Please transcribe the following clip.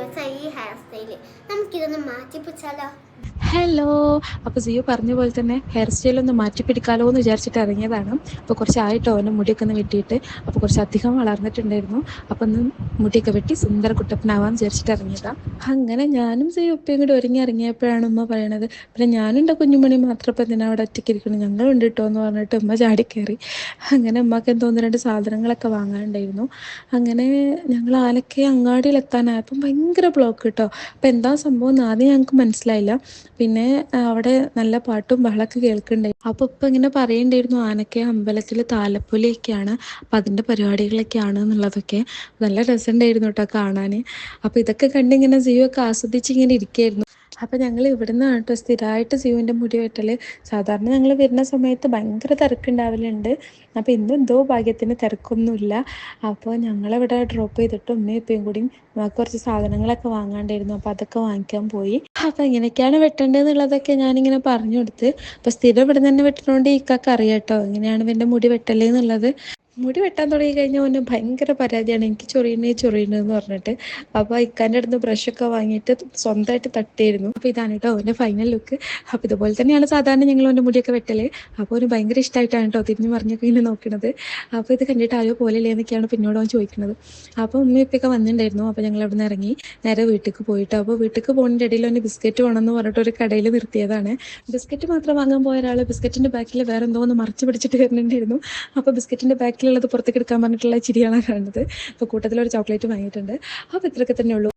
ദിവസമായി ഈ hair style നമുക്കിതൊന്ന് മാറ്റിപ്പിച്ചാലോ ഹലോ അപ്പോൾ സിയോ പറഞ്ഞ പോലെ തന്നെ ഹെയർ സ്റ്റൈൽ ഒന്ന് മാറ്റി പിടിക്കാലോ എന്ന് വിചാരിച്ചിട്ട് ഇറങ്ങിയതാണ്. അപ്പോൾ കുറച്ചായിട്ടോ എന്റെ മുടിയൊക്കെ ഒന്ന് വെട്ടിയിട്ട് അപ്പോൾ കുറച്ച് അധികം വളർന്നിട്ടുണ്ടായിരുന്നു. അപ്പോൾ ഒന്ന് മുടിയൊക്കെ വെട്ടി സുന്ദര കുട്ടപ്പനാവാന്ന് വിചാരിച്ചിട്ട് ഇറങ്ങിയതാണ് അങ്ങനെ ഞാനും സിയോ ഉപ്പയും കൂടി ഒരുങ്ങി ഇറങ്ങിയപ്പോഴാണ് ഉമ്മ പറയണത്. പിന്നെ ഞാനുണ്ട് കുഞ്ഞുമണി മാത്രം ഇപ്പം എന്തിനാ അവിടെ ഒറ്റയ്ക്ക് ഇരിക്കണം ഞങ്ങളുണ്ട് കേട്ടോ എന്ന് പറഞ്ഞിട്ട് ഉമ്മ ചാടിക്കയറി അങ്ങനെ ഉമ്മക്ക് എന്തോ ഒന്ന് രണ്ട് സാധനങ്ങളൊക്കെ വാങ്ങാനുണ്ടായിരുന്നു. അങ്ങനെ ഞങ്ങൾ ആലക്കെ അങ്ങാടിയിലെത്താനായപ്പം ഭയങ്കര ബ്ലോക്ക് കേട്ടോ. അപ്പം എന്താ സംഭവം എന്ന് ആദ്യം ഞങ്ങൾക്ക് മനസ്സിലായില്ല. പിന്നെ അവിടെ നല്ല പാട്ടും ബഹളമൊക്കെ കേൾക്കുന്നുണ്ടായി അപ്പോൾ ഇപ്പം ഇങ്ങനെ പറയണ്ടായിരുന്നു ആനക്കെ അമ്പലത്തിൽ താലപ്പൊലിയൊക്കെയാണ് അപ്പം അതിന്റെ പരിപാടികളൊക്കെയാണ് എന്നുള്ളതൊക്കെ. നല്ല രസമുണ്ടായിരുന്നു കേട്ടോ കാണാൻ അപ്പോൾ ഇതൊക്കെ കണ്ടിങ്ങനെ ഒക്കെ ആസ്വദിച്ച് ഇങ്ങനെ ഇരിക്കുകയായിരുന്നു അപ്പോൾ ഞങ്ങൾ ഇവിടെ നിന്നാണ് കേട്ടോ സ്ഥിരമായിട്ട് ജിയോന്റെ മുടി വെട്ടൽ സാധാരണ ഞങ്ങൾ വരുന്ന സമയത്ത് ഭയങ്കര തിരക്കുണ്ടാവലുണ്ട്. അപ്പോൾ ഇന്നും എന്തോ ഭാഗ്യത്തിന് തിരക്കൊന്നുമില്ല. അപ്പോൾ ഞങ്ങളിവിടെ ഡ്രോപ്പ് ചെയ്തിട്ട് ഉമ്മയും ഇപ്പയും കൂടി കുറച്ച് സാധനങ്ങളൊക്കെ വാങ്ങാണ്ടായിരുന്നു. അപ്പോൾ അതൊക്കെ വാങ്ങിക്കാൻ പോയി. അപ്പോൾ എങ്ങനെയൊക്കെയാണ് വെട്ടേണ്ടതെന്നുള്ളതൊക്കെ ഞാനിങ്ങനെ പറഞ്ഞു കൊടുത്ത്. അപ്പോൾ സ്ഥിരം ഇവിടെ തന്നെ വെട്ടണോണ്ട് ഇക്കാക്ക് അറിയാം കേട്ടോ എങ്ങനെയാണ് ഇവന്റെ മുടി വെട്ടൽ എന്നുള്ളത്. മുടി വെട്ടാൻ തുടങ്ങി കഴിഞ്ഞാൽ അവന് ഭയങ്കര പരാതിയാണ്. എനിക്ക് ചൊറിയണേ ചൊറിയണെന്ന് പറഞ്ഞിട്ട്. അപ്പോൾ ഇക്കാന്റെ അടുത്ത് ബ്രഷൊക്കെ വാങ്ങിയിട്ട് സ്വന്തമായിട്ട് തട്ടിയിരുന്നു. അപ്പോൾ ഇതാണ് കേട്ടോ അവന്റെ ഫൈനൽ ലുക്ക് അപ്പോൾ ഇതുപോലെ തന്നെയാണ് സാധാരണ ഞങ്ങൾ ഓന്റെ മുടിയൊക്കെ വെട്ടൽ. അപ്പോൾ അവന് ഭയങ്കര ഇഷ്ടമായിട്ടാണ് കേട്ടോ തിരിഞ്ഞു പറഞ്ഞൊക്കെ ഇങ്ങനെ നോക്കണത്. അപ്പോൾ ഇത് കണ്ടിട്ട് ആരോ പോലെയല്ലേ എന്നൊക്കെയാണ് പിന്നോട് അവൻ ചോദിക്കുന്നത് അപ്പോൾ ഉമ്മ ഇപ്പൊക്കെ വന്നിട്ടുണ്ടായിരുന്നു. അപ്പോൾ ഞങ്ങൾ അവിടെ നിന്ന് ഇറങ്ങി നേരെ വീട്ടിലേക്ക് പോയിട്ട്. അപ്പോൾ വീട്ടിലേക്ക് പോകുന്നതിന്റെ ഇടയിൽ അവന് ബിസ്ക്കറ്റ് വേണമെന്ന് പറഞ്ഞിട്ട് ഒരു കടയിൽ നിർത്തിയതാണ്. ബിസ്ക്കറ്റ് മാത്രം വാങ്ങാൻ പോയ ഒരാൾ ബിസ്ക്കറ്റിന്റെ ബാക്കിൽ വേറെ എന്തോ ഒന്ന് മറിച്ച് പിടിച്ചിട്ട് വരുന്നുണ്ടായിരുന്നു. ബിസ്ക്കറ്റിന്റെ ബിസ്ക്കറ്റിന്റെ ബാക്കിലുള്ളത് പുറത്തേക്ക് എടുക്കാൻ പറഞ്ഞിട്ടുള്ള ചിരിയാണ് കാണുന്നത്. അപ്പോൾ കൂട്ടത്തിൽ ഒരു ചോക്ലേറ്റ് വാങ്ങിയിട്ടുണ്ട്. അപ്പോൾ ഇത്രയൊക്കെ തന്നെ ഉള്ളൂ